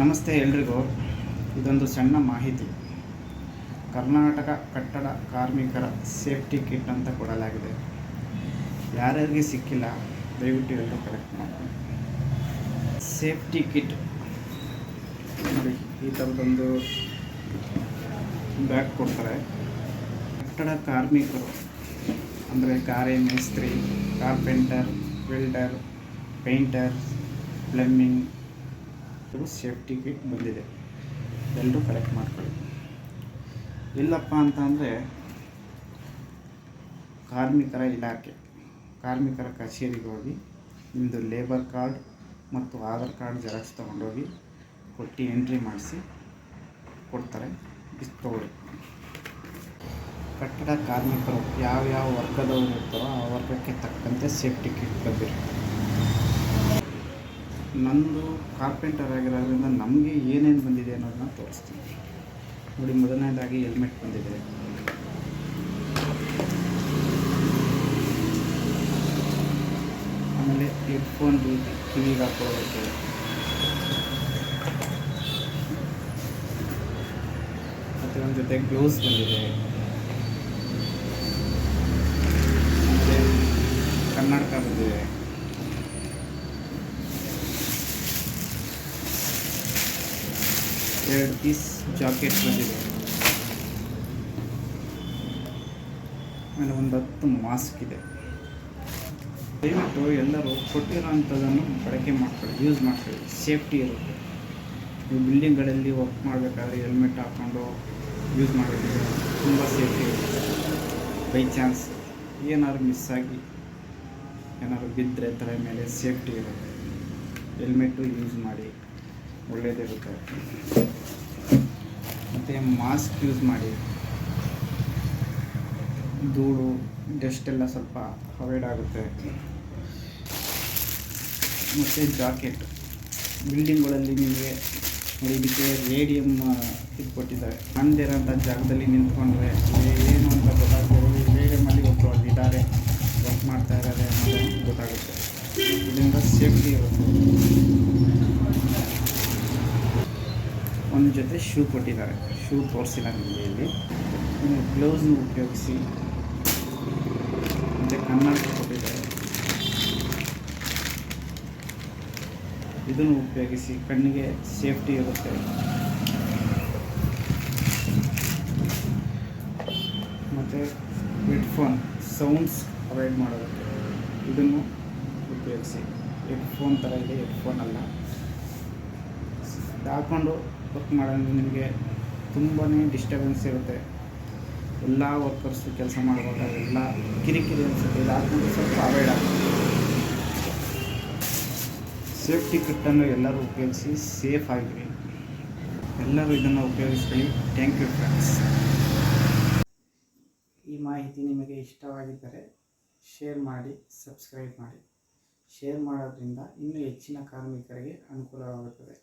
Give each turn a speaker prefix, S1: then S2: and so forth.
S1: ನಮಸ್ತೆ ಎಲ್ರಿಗೂ. ಇದೊಂದು ಸಣ್ಣ ಮಾಹಿತಿ. ಕರ್ನಾಟಕ ಕಟ್ಟಡ ಕಾರ್ಮಿಕರ ಸೇಫ್ಟಿ ಕಿಟ್ ಅಂತ ಕೊಡಲಾಗಿದೆ. ಯಾರ್ಯಾರಿಗೆ ಸಿಕ್ಕಿಲ್ಲ, ದಯವಿಟ್ಟು ಎಲ್ಲರೂ ಕಲೆಕ್ಟ್ ಮಾಡಿ ಸೇಫ್ಟಿ ಕಿಟ್. ನೋಡಿ, ಈ ಥರದೊಂದು ಬ್ಯಾಗ್ ಕೊಡ್ತಾರೆ. ಕಟ್ಟಡ ಕಾರ್ಮಿಕರು ಅಂದರೆ ಗಾರೆ ಮೇಸ್ತ್ರಿ, ಕಾರ್ಪೆಂಟರ್, ವೆಲ್ಡರ್, ಪೇಂಟರ್, ಪ್ಲಮ್ಮಿಂಗ್ ಇದು ಸೇಫ್ಟಿ ಕಿಟ್ ಬಂದಿದೆ. ಎಲ್ಲರೂ ಕಲೆಕ್ಟ್ ಮಾಡ್ಕೊಳ್ಳಿ. ಇಲ್ಲಪ್ಪ ಅಂತ ಅಂದರೆ ಕಾರ್ಮಿಕರ ಇಲಾಖೆ, ಕಾರ್ಮಿಕರ ಕಚೇರಿಗೆ ಹೋಗಿ ನಿಮ್ಮದು ಲೇಬರ್ ಕಾರ್ಡ್ ಮತ್ತು ಆಧಾರ್ ಕಾರ್ಡ್ ಜೆರಾಕ್ಸ್ ತೊಗೊಂಡೋಗಿ ಕೊಟ್ಟು ಎಂಟ್ರಿ ಮಾಡಿಸಿ ಕೊಡ್ತಾರೆ. ಇಷ್ಟು ತಗೊಳ್ಳಿ ಕಟ್ಟಡ ಕಾರ್ಮಿಕರು ಯಾವ್ಯಾವ ವರ್ಗದವರು ಇರ್ತಾರೋ ಆ ವರ್ಗಕ್ಕೆ ತಕ್ಕಂತೆ ಸೇಫ್ಟಿ ಕಿಟ್ ಬಂದಿರುತ್ತೆ. ನಂದು ಕಾರ್ಪೆಂಟರ್ ಆಗಿರೋದ್ರಿಂದ ನಮಗೆ ಏನೇನು ಬಂದಿದೆ ಅನ್ನೋದನ್ನ ತೋರಿಸ್ತೀನಿ. ನೋಡಿ, ಮೊದಲನೇದಾಗಿ ಹೆಲ್ಮೆಟ್ ಬಂದಿದೆ. ಆಮೇಲೆ ಹೆಡ್ಫೋನ್ ಕಿವಿಗೆ ಹಾಕೊಳ್ಳೋದಕ್ಕೆ. ಮತ್ತು ಒಂದು ಜೊತೆ ಗ್ಲೋಸ್ ಬಂದಿದೆ. ಕನ್ನಡಕ ಬಂದಿದೆ. ಎರಡು ಪೀಸ್ ಜಾಕೆಟ್ ಬಂದಿದೆ. ಆಮೇಲೆ ಒಂದು ಹತ್ತು ಮಾಸ್ಕ್ ಇದೆ. ದಯವಿಟ್ಟು ಎಲ್ಲರೂ ಕೊಟ್ಟಿರೋಂಥದ್ದನ್ನು ಬಳಕೆ ಮಾಡ್ಕೊಳ್ಳಿ ಯೂಸ್ ಮಾಡ್ಕೊಳ್ಳಿ. ಸೇಫ್ಟಿ ಇರುತ್ತೆ. ನೀವು ಬಿಲ್ಡಿಂಗ್ಗಳಲ್ಲಿ ವರ್ಕ್ ಮಾಡಬೇಕಾದ್ರೆ ಹೆಲ್ಮೆಟ್ ಹಾಕ್ಕೊಂಡು ಯೂಸ್ ಮಾಡಬೇಕು ತುಂಬ ಸೇಫ್ಟಿ ಇರುತ್ತೆ. ಬೈ ಚಾನ್ಸ್ ಏನಾದ್ರು ಮಿಸ್ ಆಗಿ ಏನಾದ್ರು ಬಿದ್ದರೆ ತಲೆ ಮೇಲೆ ಸೇಫ್ಟಿ ಇರುತ್ತೆ. ಹೆಲ್ಮೆಟ್ಟು ಯೂಸ್ ಮಾಡಿ. ಒಳ್ಳೆಯದಿರುತ್ತೆ ಮತ್ತು ಮಾಸ್ಕ್ ಯೂಸ್ ಮಾಡಿ. ಧೂಳು ಡಸ್ಟ್ ಎಲ್ಲ ಸ್ವಲ್ಪ ಅವಾಯ್ಡ್ ಆಗುತ್ತೆ. ಮತ್ತು ಜಾಕೆಟ್ ಬಿಲ್ಡಿಂಗ್ಗಳಲ್ಲಿ ನಿಮಗೆ ಇದಕ್ಕೆ ರೇಡಿಯಮ್ ಇದು ಕೊಟ್ಟಿದ್ದಾರೆ ಅಂದಿರೋಂಥ ಜಾಗದಲ್ಲಿ ನಿಂತ್ಕೊಂಡ್ರೆ ಏನು ಅಂತ ಗೊತ್ತಾಗ್ತದೆ ರೇಡಿಯಮಲ್ಲಿ ಒಬ್ಬರು ಅಲ್ಲಿ ಇದ್ದಾರೆ ವರ್ಕ್ ಮಾಡ್ತಾ ಇದ್ದಾರೆ ಅನ್ನೋದು ಗೊತ್ತಾಗುತ್ತೆ. ಇದರಿಂದ ಸೇಫ್ಟಿ ಇರುತ್ತೆ. ಒಂದು ಜೊತೆ ಶೂ ಕೊಟ್ಟಿದ್ದಾರೆ. ಶೂ ತೋರಿಸಿಲ್ಲ ನಿಮಗೆ ಇಲ್ಲಿ. ಇನ್ನು ಗ್ಲೌಸ್ನ ಉಪಯೋಗಿಸಿ. ಮತ್ತು ಕನ್ನಡ ಕೊಟ್ಟಿದ್ದಾರೆ. ಇದನ್ನು ಉಪಯೋಗಿಸಿ. ಕಣ್ಣಿಗೆ ಸೇಫ್ಟಿ ಇರುತ್ತೆ. ಮತ್ತು ಹೆಡ್ಫೋನ್, ಸೌಂಡ್ಸ್ ಅವಾಯ್ಡ್ ಮಾಡೋದಕ್ಕೆ ಇದನ್ನು ಉಪಯೋಗಿಸಿ. ಹೆಡ್ಫೋನ್ ಥರ ಇದೆ, ಹೆಡ್ಫೋನ್ ಅಲ್ಲ. ಹಾಕ್ಕೊಂಡು ವರ್ಕ್ ಮಾಡೋದು ನಿಮಗೆ ತುಂಬಾ ಡಿಸ್ಟರ್ಬೆನ್ಸ್ ಇರುತ್ತೆ. ಎಲ್ಲ ವರ್ಕರ್ಸು ಕೆಲಸ ಮಾಡುವಾಗ ಎಲ್ಲ ಕಿರಿಕಿರಿ ಅನಿಸುತ್ತೆ. ಇದಾದ್ಮೇಲೆ ಸ್ವಲ್ಪ ಆಗುತ್ತೆ. ಸೇಫ್ಟಿ ಕಿಟ್ಟನ್ನು ಎಲ್ಲರೂ ಉಪಯೋಗಿಸಿ ಸೇಫ್ ಆಗಿರಿ. ಎಲ್ಲರೂ ಇದನ್ನು ಉಪಯೋಗಿಸ್ಕೊಳ್ಳಿ. ಥ್ಯಾಂಕ್ ಯು ಫ್ರೆಂಡ್ಸ್ ಈ ಮಾಹಿತಿ ನಿಮಗೆ ಇಷ್ಟವಾಗಿದ್ದರೆ ಶೇರ್ ಮಾಡಿ ಸಬ್ಸ್ಕ್ರೈಬ್ ಮಾಡಿ. ಶೇರ್ ಮಾಡೋದ್ರಿಂದ ಇನ್ನೂ ಹೆಚ್ಚಿನ ಕಾರ್ಮಿಕರಿಗೆ ಅನುಕೂಲವಾಗುತ್ತದೆ.